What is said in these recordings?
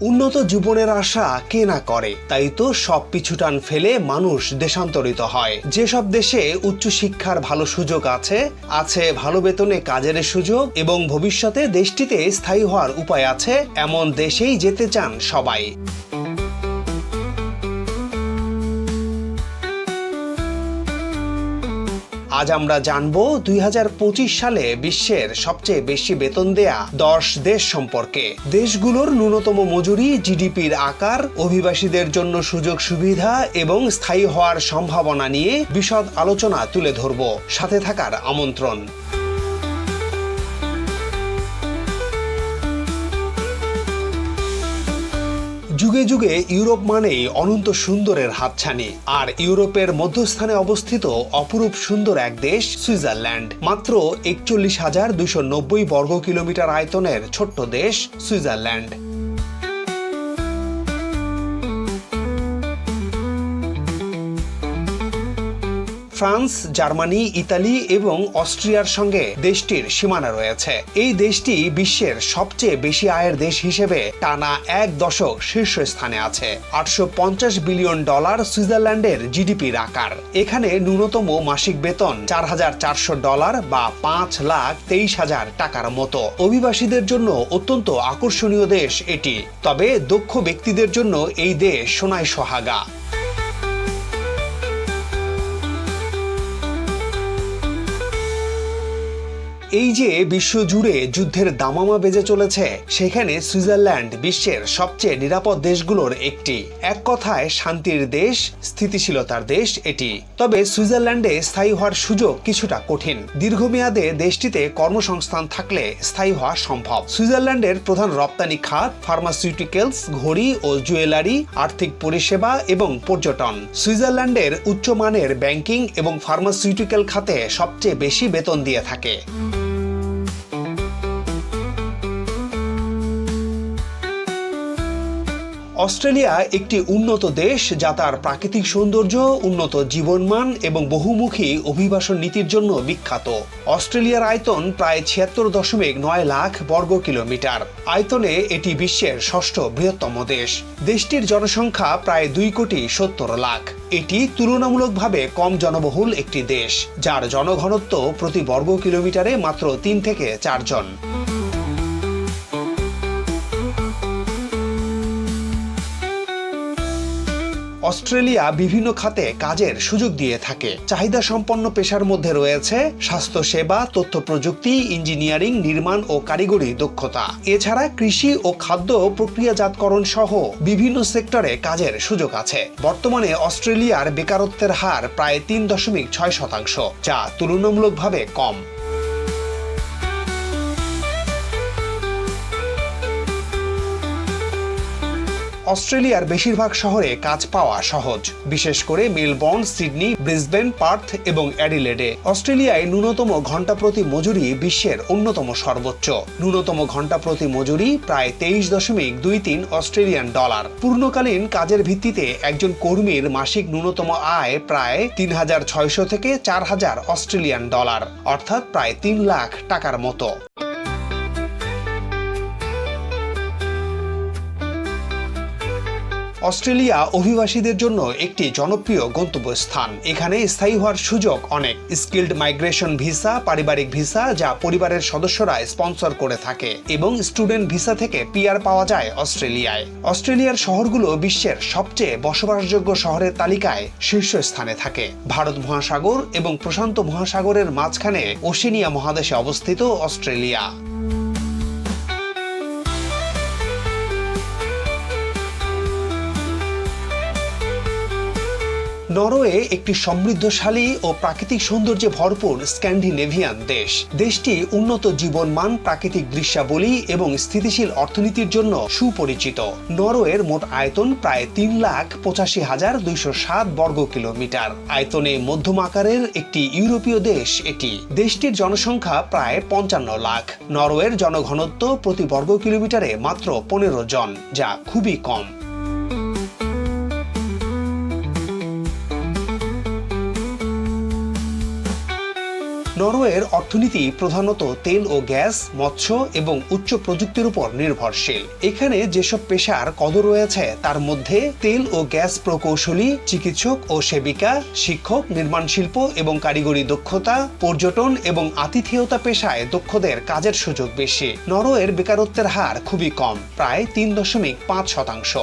উন্নত জীবনের আশা কে না করে? তাই তো সব পিছুটান ফেলে মানুষ দেশান্তরিত হয়। যেসব দেশে উচ্চশিক্ষার ভালো সুযোগ আছে আছে ভালো বেতনে কাজের সুযোগ এবং ভবিষ্যতে দেশটিতে স্থায়ী হওয়ার উপায় আছে, এমন দেশেই যেতে চান সবাই। আজ আমরা জানব দুই হাজার পঁচিশ সালে বিশ্বের সবচেয়ে বেশি বেতন দেয়া দশ দেশ সম্পর্কে। দেশগুলোর ন্যূনতম মজুরি, জিডিপির আকার, অভিবাসীদের জন্য সুযোগ সুবিধা এবং স্থায়ী হওয়ার সম্ভাবনা নিয়ে বিশদ আলোচনা তুলে ধরব। সাথে থাকার আমন্ত্রণ। যুগে যুগে ইউরোপ মানেই অনন্ত সুন্দরের হাতছানি। আর ইউরোপের মধ্যস্থানে অবস্থিত অপরূপ সুন্দর এক দেশ, সুইজারল্যান্ড। মাত্র একচল্লিশ হাজার দুশো নব্বই বর্গ কিলোমিটার আয়তনের ছোট্ট দেশ, সুইজারল্যান্ড। ফ্রান্স, জার্মানি, ইতালি এবং অস্ট্রিয়ার সঙ্গে দেশটির সীমানা রয়েছে। এই দেশটি বিশ্বের সবচেয়ে বেশি আয়ের দেশ হিসেবে টানা এক দশক শীর্ষস্থানে আছে। আটশো পঞ্চাশ বিলিয়ন ডলার সুইজারল্যান্ডের জিডিপির আকার। এখানে ন্যূনতম মাসিক বেতন চার হাজার চারশো ডলার বা পাঁচ লাখ তেইশ হাজার টাকার মতো। অভিবাসীদের জন্য অত্যন্ত আকর্ষণীয় দেশ এটি। তবে দক্ষ ব্যক্তিদের জন্য এই দেশ সোনায় সোহাগা। এই যে বিশ্বজুড়ে যুদ্ধের দামামা বেজে চলেছে, সেখানে সুইজারল্যান্ড বিশ্বের সবচেয়ে নিরাপদ দেশগুলোর একটি। এক কথায়, শান্তির দেশ, স্থিতিশীলতার দেশ এটি। তবে সুইজারল্যান্ডে স্থায়ী হওয়ার সুযোগ কিছুটা কঠিন। দীর্ঘমেয়াদে দেশটিতে কর্মসংস্থান থাকলে স্থায়ী হওয়া সম্ভব। সুইজারল্যান্ডের প্রধান রপ্তানি খাত, ফার্মাসিউটিক্যালস, ঘড়ি ও জুয়েলারি, আর্থিক পরিষেবা এবং পর্যটন। সুইজারল্যান্ডের উচ্চমানের ব্যাংকিং এবং ফার্মাসিউটিক্যাল খাতে সবচেয়ে বেশি বেতন দিয়ে থাকে। অস্ট্রেলিয়া একটি উন্নত দেশ যা তার প্রাকৃতিক সৌন্দর্য, উন্নত জীবনমান এবং বহুমুখী অভিবাসন নীতির জন্য বিখ্যাত। অস্ট্রেলিয়ার আয়তন প্রায় ছিয়াত্তর দশমিক নয় লাখ বর্গ কিলোমিটার। আয়তনে এটি বিশ্বের ষষ্ঠ বৃহত্তম দেশ। দেশটির জনসংখ্যা প্রায় দুই কোটি সত্তর লাখ। এটি তুলনামূলকভাবে কম জনবহুল একটি দেশ, যার জনঘনত্ব প্রতি বর্গ কিলোমিটারে মাত্র তিন থেকে চারজন। অস্ট্রেলিয়া বিভিন্ন খাতে কাজের সুযোগ দিয়ে থাকে। চাহিদা সম্পন্ন পেশার মধ্যে রয়েছে স্বাস্থ্যসেবা তথ্য প্রযুক্তি ইঞ্জিনিয়ারিং, নির্মাণ ও কারিগরি দক্ষতা। এছাড়া কৃষি ও খাদ্য প্রক্রিয়াজাতকরণ সহ বিভিন্ন সেক্টরে কাজের সুযোগ আছে। বর্তমানে অস্ট্রেলিয়ার বেকারত্বের হার প্রায় তিন দশমিক ছয় শতাংশ, যা তুলনামূলকভাবে কম। অস্ট্রেলিয়ার বেশিরভাগ শহরে কাজ পাওয়া সহজ। বিশেষ করে মেলবর্ন, সিডনি, ব্রিসবেন, পার্থ এবং অ্যাডিলেডে। অস্ট্রেলিয়ায় ন্যূনতম ঘণ্টা প্রতি মজুরি বিশ্বের অন্যতম সর্বোচ্চ। ন্যূনতম ঘণ্টা প্রতি মজুরি প্রায় তেইশ দশমিক দুই তিন অস্ট্রেলিয়ান ডলার। পূর্ণকালীন কাজের ভিত্তিতে একজন কর্মীর মাসিক ন্যূনতম আয় প্রায় তিন হাজার ছয়শো থেকে চার হাজার অস্ট্রেলিয়ান ডলার, অর্থাৎ প্রায় তিন লাখ টাকার মতো। অস্ট্রেলিয়া অভিবাসীদের জন্য একটি জনপ্রিয় গন্তব্যস্থান। এখানে স্থায়ী হওয়ার সুযোগ অনেক। স্কিল্ড মাইগ্রেশন ভিসা, পারিবারিক ভিসা যা পরিবারের সদস্যরা স্পন্সর করে থাকে এবং স্টুডেন্ট ভিসা থেকে পিআর পাওয়া যায় অস্ট্রেলিয়ায়। অস্ট্রেলিয়ার শহরগুলো বিশ্বের সবচেয়ে বসবাসযোগ্য শহরের তালিকায় শীর্ষস্থানে থাকে। ভারত মহাসাগর এবং প্রশান্ত মহাসাগরের মাঝখানে ওশেনিয়া মহাদেশে অবস্থিত অস্ট্রেলিয়া। নরওয়ে একটি সমৃদ্ধশালী ও প্রাকৃতিক সৌন্দর্যে ভরপুর স্ক্যান্ডিনেভিয়ান দেশ। দেশটি উন্নত জীবনমান প্রাকৃতিক দৃশ্যাবলী এবং স্থিতিশীল অর্থনীতির জন্য সুপরিচিত। নরওয়ের মোট আয়তন প্রায় তিন লাখ পঁচাশি হাজার দুইশো সাত বর্গ কিলোমিটার। আয়তনে মধ্যম আকারের একটি ইউরোপীয় দেশ এটি। দেশটির জনসংখ্যা প্রায় পঞ্চান্ন লাখ। নরওয়ের জনঘনত্ব প্রতি বর্গ কিলোমিটারে মাত্র পনেরো জন, যা খুবই কম। নরওয়ের অর্থনীতি প্রধানত তেল ও গ্যাস, মৎস্য এবং উচ্চ প্রযুক্তির উপর নির্ভরশীল। এখানে যেসব পেশার কদর রয়েছে, তার মধ্যে তেল ও গ্যাস প্রকৌশলী, চিকিৎসক ও সেবিকা, শিক্ষক, নির্মাণ শিল্প এবং কারিগরি দক্ষতা, পর্যটন এবং আতিথেয়তা পেশায় দক্ষদের কাজের সুযোগ বেশি। নরওয়ের বেকারত্বের হার খুবই কম, প্রায় তিন দশমিক পাঁচ শতাংশ।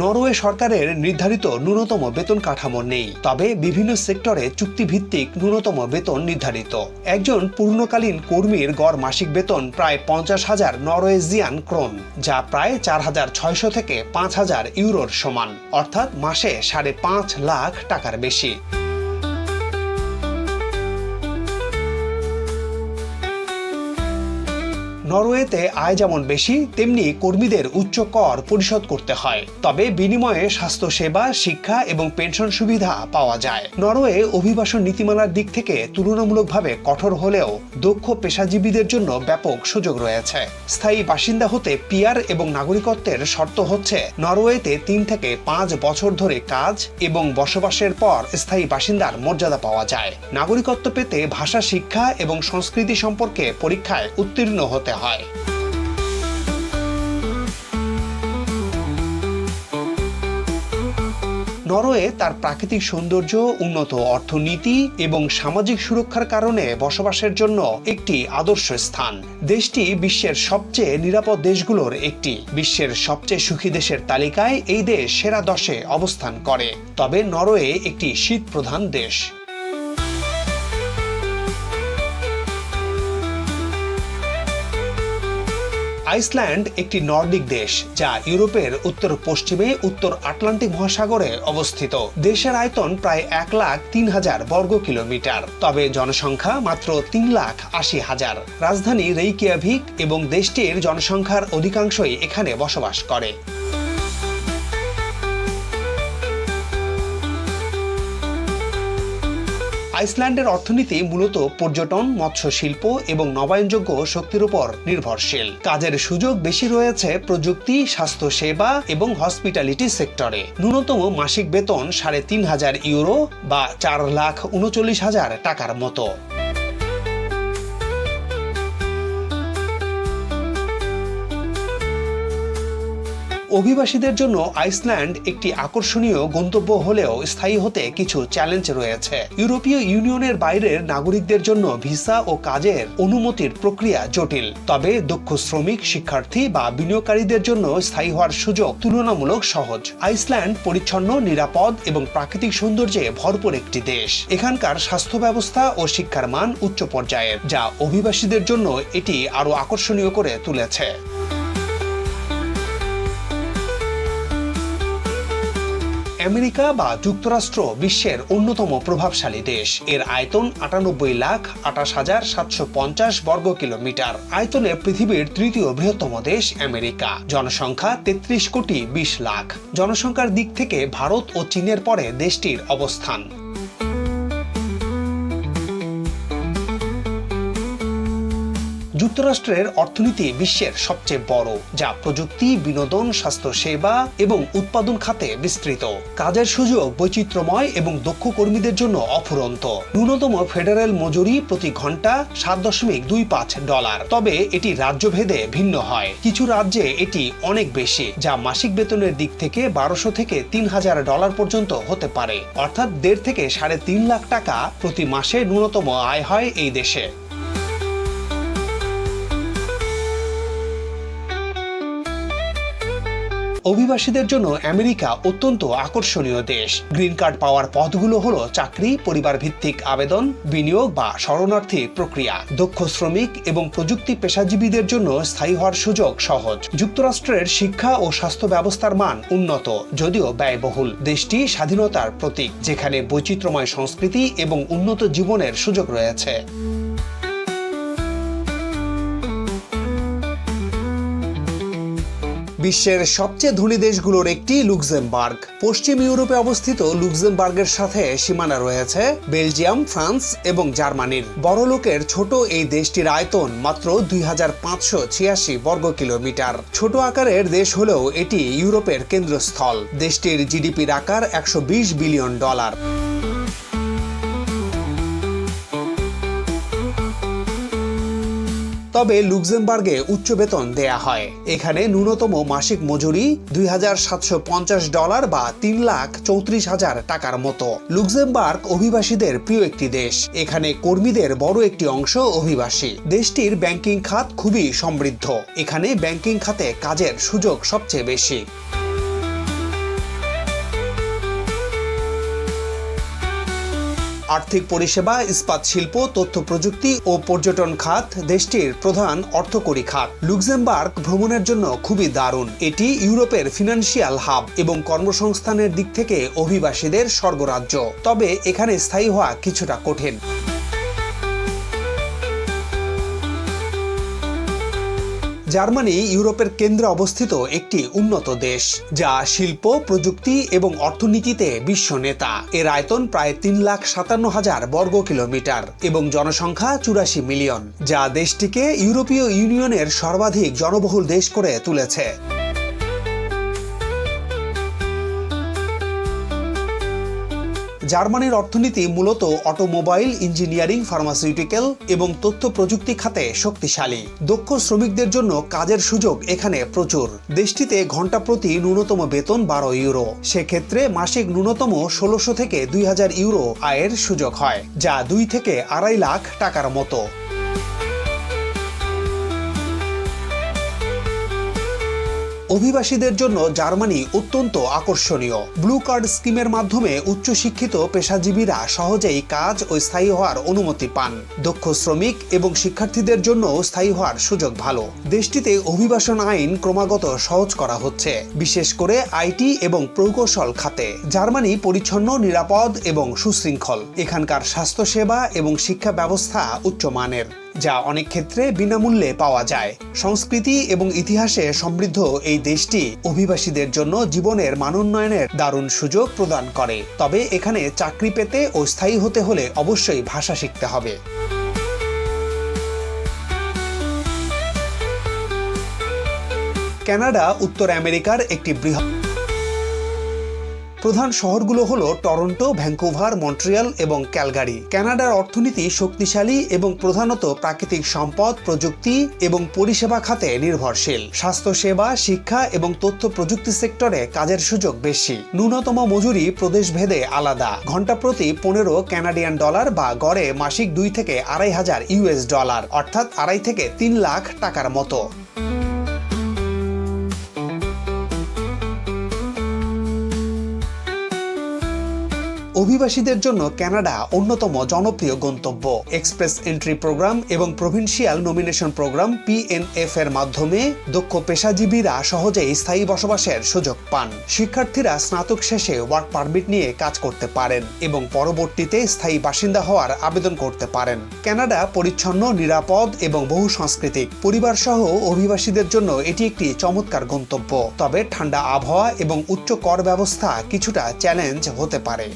নরওয়ে সরকারের নির্ধারিত ন্যূনতম বেতন কাঠামো নেই। তবে বিভিন্ন সেক্টরে চুক্তিভিত্তিক ন্যূনতম বেতন নির্ধারিত। একজন পূর্ণকালীন কর্মীর গড় মাসিক বেতন প্রায় পঞ্চাশ হাজার নরওয়েজিয়ান ক্রোন, যা প্রায় চার হাজার ছয়শো থেকে পাঁচ হাজার ইউরোর সমান, অর্থাৎ মাসে সাড়ে পাঁচ লাখ টাকার বেশি। নরওয়েতে আয় যেমন বেশি, তেমনি কর্মীদের উচ্চ কর পরিশোধ করতে হয়। তবে বিনিময়ে স্বাস্থ্যসেবা, শিক্ষা এবং পেনশন সুবিধা পাওয়া যায়। নরওয়ে অভিবাসন নীতিমালার দিক থেকে তুলনামূলকভাবে কঠোর হলেও দক্ষ পেশাজীবীদের জন্য ব্যাপক সুযোগ রয়েছে। স্থায়ী বাসিন্দা হতে পিয়ার এবং নাগরিকত্বের শর্ত হচ্ছে নরওয়েতে তিন থেকে পাঁচ বছর ধরে কাজ এবং বসবাসের পর স্থায়ী বাসিন্দার মর্যাদা পাওয়া যায়। নাগরিকত্ব পেতে ভাষা, শিক্ষা এবং সংস্কৃতি সম্পর্কে পরীক্ষায় উত্তীর্ণ হতে হয়। নরওয়ে তার প্রাকৃতিক সৌন্দর্য, উন্নত অর্থনীতি এবং সামাজিক সুরক্ষার কারণে বসবাসের জন্য একটি আদর্শ স্থান। দেশটি বিশ্বের সবচেয়ে নিরাপদ দেশগুলোর একটি। বিশ্বের সবচেয়ে সুখী দেশের তালিকায় এই দেশ সেরা দশে অবস্থান করে। তবে নরওয়ে একটি শীত প্রধান দেশ। আইসল্যান্ড একটি নর্ডিক দেশ, যা ইউরোপের উত্তর পশ্চিমে উত্তর আটলান্টিক মহাসাগরে অবস্থিত। দেশের আয়তন প্রায় এক লাখ তিন হাজার বর্গ কিলোমিটার, তবে জনসংখ্যা মাত্র তিন লাখ আশি হাজার। রাজধানী রেইকিয়াভিক এবং দেশটির জনসংখ্যার অধিকাংশই এখানে বসবাস করে। আইসল্যান্ডের অর্থনীতি মূলত পর্যটন মৎস্য শিল্প এবং নবায়নযোগ্য শক্তির উপর নির্ভরশীল। কাজের সুযোগ বেশি রয়েছে প্রযুক্তি স্বাস্থ্য সেবা এবং হসপিটালিটি সেক্টরে। ন্যূনতম মাসিক বেতন সাড়ে তিন হাজার ইউরো বা চার লাখ উনচল্লিশ হাজার টাকার মতো। অভিবাসীদের জন্য আইসল্যান্ড একটি আকর্ষণীয় গন্তব্য হলেও স্থায়ী হতে কিছু চ্যালেঞ্জ রয়েছে। ইউরোপীয় ইউনিয়নের বাইরের নাগরিকদের জন্য ভিসা ও কাজের অনুমতির প্রক্রিয়া জটিল। তবে দক্ষ শ্রমিক, শিক্ষার্থী বা বিনিয়োগকারীদের জন্য স্থায়ী হওয়ার সুযোগ তুলনামূলক সহজ। আইসল্যান্ড পরিচ্ছন্ন, নিরাপদ এবং প্রাকৃতিক সৌন্দর্যে ভরপুর একটি দেশ। এখানকার স্বাস্থ্য ব্যবস্থা ও শিক্ষার মান উচ্চ পর্যায়ের, যা অভিবাসীদের জন্য এটি আরও আকর্ষণীয় করে তুলেছে। আমেরিকা বা যুক্তরাষ্ট্র বিশ্বের অন্যতম প্রভাবশালী দেশ। এর আয়তন আটানব্বই লাখ আঠাশ হাজার সাতশো পঞ্চাশ বর্গ কিলোমিটার। আয়তনে পৃথিবীর তৃতীয় বৃহত্তম দেশ আমেরিকা। জনসংখ্যা তেত্রিশ কোটি বিশ লাখ। জনসংখ্যার দিক থেকে ভারত ও চীনের পরে দেশটির অবস্থান। যুক্তরাষ্ট্রের অর্থনীতি বিশ্বের সবচেয়ে বড়, যা প্রযুক্তি, বিনোদন স্বাস্থ্য সেবা এবং উৎপাদন খাতে বিস্তৃত। কাজের সুযোগ বৈচিত্র্যময় এবং দক্ষ কর্মীদের জন্য অফুরন্ত। ন্যূনতম ফেডারেল মজুরি প্রতি ঘণ্টা সাত দশমিক দুই পাঁচ ডলার। তবে এটি রাজ্যভেদে ভিন্ন হয়। কিছু রাজ্যে এটি অনেক বেশি, যা মাসিক বেতনের দিক থেকে বারোশো থেকে তিন হাজার ডলার পর্যন্ত হতে পারে। অর্থাৎ দেড় থেকে সাড়ে তিন লাখ টাকা প্রতি মাসে ন্যূনতম আয় হয় এই দেশে। অভিবাসীদের জন্য আমেরিকা অত্যন্ত আকর্ষণীয় দেশ। গ্রিন কার্ড পাওয়ার পথগুলো হলো চাকরি পরিবার ভিত্তিক আবেদন, বিনিয়োগ বা শরণার্থী প্রক্রিয়া। দক্ষ শ্রমিক এবং প্রযুক্তি পেশাজীবীদের জন্য স্থায়ী হওয়ার সুযোগ সহজ। যুক্তরাষ্ট্রের শিক্ষা ও স্বাস্থ্য ব্যবস্থার মান উন্নত, যদিও ব্যয়বহুল। দেশটি স্বাধীনতার প্রতীক, যেখানে বৈচিত্র্যময় সংস্কৃতি এবং উন্নত জীবনের সুযোগ রয়েছে। বিশ্বের সবচেয়ে ধনী দেশগুলোর একটি লুক্সেমবার্গ। পশ্চিম ইউরোপে অবস্থিত লুক্সেমবার্গের সাথে সীমানা রয়েছে বেলজিয়াম, ফ্রান্স এবং জার্মানির। বড় লোকের ছোট এই দেশটির আয়তন মাত্র দুই হাজার পাঁচশো ছিয়াশি বর্গ কিলোমিটার। ছোট আকারের দেশ হলেও এটি ইউরোপের কেন্দ্রস্থল। দেশটির জিডিপির আকার একশো বিশ বিলিয়ন ডলার। তবে লুক্সেমবার্গে উচ্চ বেতন দেয়া হয়। এখানে ন্যূনতম মাসিক মজুরি দুই হাজার সাতশো পঞ্চাশ ডলার বা তিন লাখ চৌত্রিশ হাজার টাকার মতো। লুক্সেমবার্গ অভিবাসীদের প্রিয় একটি দেশ। এখানে কর্মীদের বড় একটি অংশ অভিবাসী। দেশটির ব্যাংকিং খাত খুবই সমৃদ্ধ। এখানে ব্যাংকিং খাতে কাজের সুযোগ সবচেয়ে বেশি। আর্থিক পরিষেবা, ইস্পাত শিল্প, তথ্য প্রযুক্তি ও পর্যটন খাত দেশটির প্রধান অর্থকরী খাত। লুক্সেমবার্গ ভ্রমণের জন্য খুবই দারুণ। এটি ইউরোপের ফিনান্সিয়াল হাব এবং কর্মসংস্থানের দিক থেকে অভিবাসীদের স্বর্গরাজ্য। তবে এখানে স্থায়ী হওয়া কিছুটা কঠিন। জার্মানি ইউরোপের কেন্দ্রে অবস্থিত একটি উন্নত দেশ, যা শিল্প, প্রযুক্তি এবং অর্থনীতিতে বিশ্ব নেতা। এর আয়তন প্রায় তিন লাখ সাতান্ন হাজার বর্গ কিলোমিটার এবং জনসংখ্যা চুরাশি মিলিয়ন, যা দেশটিকে ইউরোপীয় ইউনিয়নের সর্বাধিক জনবহুল দেশ করে তুলেছে। জার্মানির অর্থনীতি মূলত অটোমোবাইল, ইঞ্জিনিয়ারিং, ফার্মাসিউটিক্যাল এবং তথ্য প্রযুক্তি খাতে শক্তিশালী। দক্ষ শ্রমিকদের জন্য কাজের সুযোগ এখানে প্রচুর। দেশটিতে ঘণ্টা প্রতি ন্যূনতম বেতন বারো ইউরো। সেক্ষেত্রে মাসিক ন্যূনতম ষোলোশো থেকে দুই হাজার ইউরো আয়ের সুযোগ হয়, যা দুই থেকে আড়াই লাখ টাকার মতো। অভিবাসীদের জন্য জার্মানি অত্যন্ত আকর্ষণীয়। ব্লু কার্ড স্কিমের মাধ্যমে উচ্চশিক্ষিত পেশাজীবীরা সহজেই কাজ ও স্থায়ী হওয়ার অনুমতি পান। দক্ষ শ্রমিক এবং শিক্ষার্থীদের জন্য স্থায়ী হওয়ার সুযোগ ভালো। দেশটিতে অভিবাসন আইন ক্রমাগত সহজ করা হচ্ছে, বিশেষ করে আইটি এবং প্রকৌশল খাতে। জার্মানি পরিচ্ছন্ন, নিরাপদ এবং সুশৃঙ্খল। এখানকার স্বাস্থ্যসেবা এবং শিক্ষা ব্যবস্থা উচ্চমানের। যা অনেক ক্ষেত্রে বিনামূল্যে পাওয়া যায়। সংস্কৃতি এবং ইতিহাসে সমৃদ্ধ এই দেশটি অভিবাসীদের জন্য জীবনের মানোন্নয়নের দারুণ সুযোগ প্রদান করে। তবে এখানে চাকরি পেতে ও স্থায়ী হতে হলে অবশ্যই ভাষা শিখতে হবে। কানাডা, উত্তর আমেরিকার একটি বৃহৎ প্রধান শহরগুলো হলো টরন্টো ভ্যাঙ্কুভার মন্ট্রিয়াল এবং ক্যালগারি। কানাডার অর্থনীতি শক্তিশালী এবং প্রধানত প্রাকৃতিক সম্পদ, প্রযুক্তি এবং পরিষেবা খাতে নির্ভরশীল। স্বাস্থ্যসেবা, শিক্ষা এবং তথ্য প্রযুক্তি সেক্টরে কাজের সুযোগ বেশি। ন্যূনতম মজুরি প্রদেশভেদে আলাদা। ঘণ্টা প্রতি পনেরো ক্যানাডিয়ান ডলার বা গড়ে মাসিক দুই থেকে আড়াই হাজার ইউএস ডলার, অর্থাৎ আড়াই থেকে তিন লাখ টাকার মতো। অভিবাসীদের জন্য কানাডা অন্যতম জনপ্রিয় গন্তব্য। এক্সপ্রেস এন্ট্রি প্রোগ্রাম এবং প্রভিন্সিয়াল নমিনেশন প্রোগ্রাম পিএনএফ এর মাধ্যমে দক্ষ পেশাজীবীরা সহজেই স্থায়ী বসবাসের সুযোগ পান। শিক্ষার্থীরা স্নাতক শেষে ওয়ার্ক পারমিট নিয়ে কাজ করতে পারেন এবং পরবর্তীতে স্থায়ী বাসিন্দা হওয়ার আবেদন করতে পারেন। কানাডা পরিচ্ছন্ন, নিরাপদ এবং বহু সাংস্কৃতিক পরিবার সহ অভিবাসীদের জন্য এটি একটি চমৎকার গন্তব্য। তবে ঠান্ডা আবহাওয়া এবং উচ্চ কর ব্যবস্থা কিছুটা চ্যালেঞ্জ হতে পারে।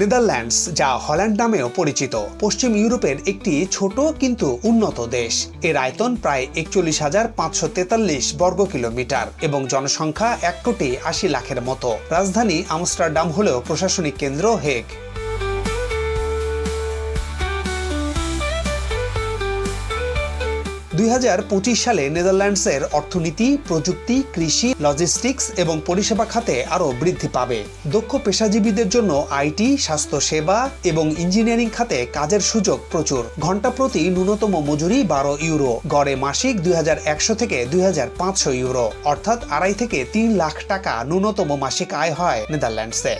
নেদারল্যান্ডস, যা হল্যান্ড নামেও পরিচিত, পশ্চিম ইউরোপের একটি ছোট কিন্তু উন্নত দেশ। এর আয়তন প্রায় একচল্লিশ হাজার পাঁচশো তেতাল্লিশ বর্গ কিলোমিটার এবং জনসংখ্যা এক কোটি আশি লাখের মতো। রাজধানী আমস্টারডাম হলেও প্রশাসনিক কেন্দ্র হেগ। দুই হাজার পঁচিশ সালে নেদারল্যান্ডসের অর্থনীতি, প্রযুক্তি, কৃষি, লজিস্টিক্স এবং পরিষেবা খাতে আরও বৃদ্ধি পাবে। দক্ষ পেশাজীবীদের জন্য আইটি, স্বাস্থ্যসেবা এবং ইঞ্জিনিয়ারিং খাতে কাজের সুযোগ প্রচুর। ঘণ্টা প্রতি ন্যূনতম মজুরি বারো ইউরো, গড়ে মাসিক দুই হাজার একশো থেকে দুই হাজার পাঁচশো ইউরো, অর্থাৎ আড়াই থেকে তিন লাখ টাকা ন্যূনতম মাসিক আয় হয় নেদারল্যান্ডসে।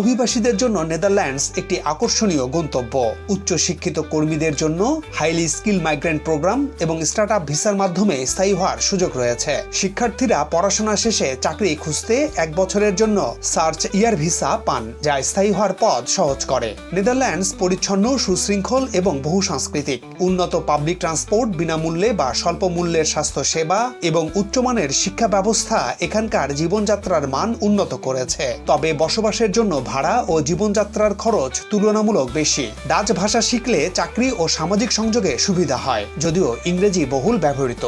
অভিবাসীদের জন্য নেদারল্যান্ডস একটি আকর্ষণীয় গন্তব্য। উচ্চ শিক্ষিত কর্মীদের জন্য হাইলি স্কিল মাইগ্রেন্ট প্রোগ্রাম এবং স্টার্ট আপ ভিসার মাধ্যমে স্থায়ী হওয়ার সুযোগ রয়েছে। শিক্ষার্থীরা পড়াশোনা শেষে চাকরি খুঁজতে এক বছরের জন্য সার্চ ইয়ার ভিসা পান, যা স্থায়ী হওয়ার পথ সহজ করে। নেদারল্যান্ডস পরিচ্ছন্ন, সুশৃঙ্খল এবং বহু সাংস্কৃতিক। উন্নত পাবলিক ট্রান্সপোর্ট বিনামূল্যে বা স্বল্প মূল্যের স্বাস্থ্য সেবা এবং উচ্চমানের শিক্ষা ব্যবস্থা এখানকার জীবনযাত্রার মান উন্নত করেছে। তবে বসবাসের জন্য ভাড়া ও জীবনযাত্রার খরচ তুলনামূলক বেশি। ডাচ ভাষা শিখলে চাকরি ও সামাজিক সংযোগে সুবিধা হয়, যদিও ইংরেজি বহুল ব্যবহৃত।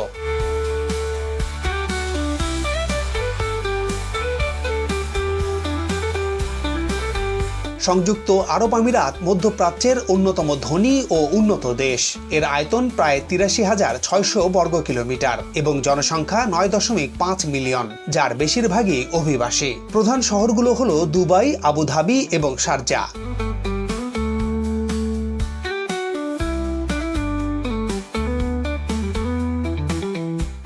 সংযুক্ত আরব আমিরাত মধ্যপ্রাচ্যের অন্যতম ধনী ও উন্নত দেশ। এর আয়তন প্রায় তিরাশি হাজার ছয়শো বর্গ কিলোমিটার এবং জনসংখ্যা নয় দশমিক পাঁচ মিলিয়ন, যার বেশিরভাগই অভিবাসী। প্রধান শহরগুলো হল দুবাই, আবুধাবি এবং শারজা।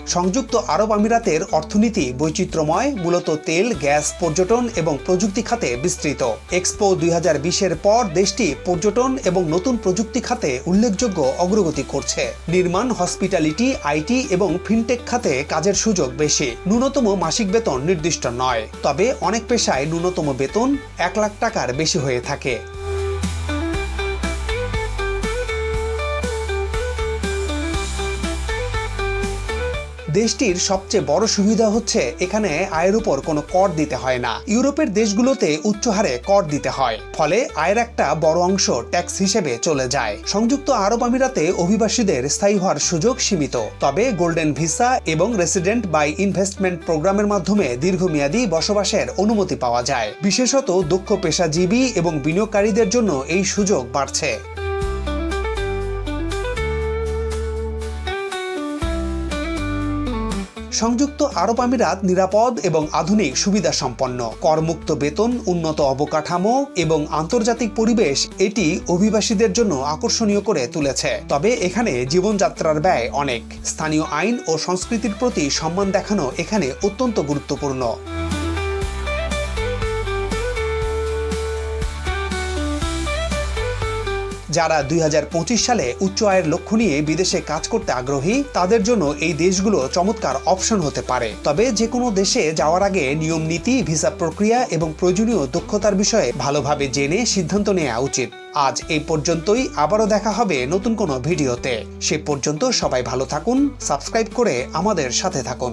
সংযুক্ত আরব আমিরাতের অর্থনীতি বৈচিত্র্যময়, মূলত তেল, গ্যাস, পর্যটন এবং প্রযুক্তি খাতে বিস্তৃত। এক্সপো দুই হাজার বিশের পর দেশটি পর্যটন এবং নতুন প্রযুক্তি খাতে উল্লেখযোগ্য অগ্রগতি করছে। নির্মাণ, হসপিটালিটি, আইটি এবং ফিনটেক খাতে কাজের সুযোগ বেশি। ন্যূনতম মাসিক বেতন নির্দিষ্ট নয়। তবে অনেক পেশায় ন্যূনতম বেতন এক লাখ টাকার বেশি হয়ে থাকে। দেশটির সবচেয়ে বড় সুবিধা হচ্ছে এখানে আয়ের উপর কোনো কর দিতে হয় না। ইউরোপের দেশগুলোতে উচ্চ হারে কর দিতে হয়, ফলে আয়ের একটা বড় অংশ ট্যাক্স হিসেবে চলে যায়। সংযুক্ত আরব আমিরাতে অভিবাসীদের স্থায়ী হওয়ার সুযোগ সীমিত। তবে গোল্ডেন ভিসা এবং রেসিডেন্ট বাই ইনভেস্টমেন্ট প্রোগ্রামের মাধ্যমে দীর্ঘমেয়াদী বসবাসের অনুমতি পাওয়া যায়। বিশেষত দক্ষ পেশাজীবী এবং বিনিয়োগকারীদের জন্য এই সুযোগ বাড়ছে। সংযুক্ত আরব আমিরাত নিরাপদ এবং আধুনিক সুবিধা সম্পন্ন। করমুক্ত বেতন, উন্নত অবকাঠামো এবং আন্তর্জাতিক পরিবেশ এটি অভিবাসীদের জন্য আকর্ষণীয় করে তুলেছে। তবে এখানে জীবনযাত্রার ব্যয় অনেক। স্থানীয় আইন ও সংস্কৃতির প্রতি সম্মান দেখানো এখানে অত্যন্ত গুরুত্বপূর্ণ। যারা দুই হাজার পঁচিশ সালে উচ্চ আয়ের লক্ষ্য নিয়ে বিদেশে কাজ করতে আগ্রহী, তাদের জন্য এই দেশগুলো চমৎকার অপশন হতে পারে। তবে যে কোনো দেশে যাওয়ার আগে নিয়ম নীতি, ভিসা প্রক্রিয়া এবং প্রয়োজনীয় দক্ষতার বিষয়ে ভালোভাবে জেনে সিদ্ধান্ত নেওয়া উচিত। আজ এই পর্যন্তই, আবারও দেখা হবে নতুন কোনো ভিডিওতে। সে পর্যন্ত সবাই ভালো থাকুন, সাবস্ক্রাইব করে আমাদের সাথে থাকুন।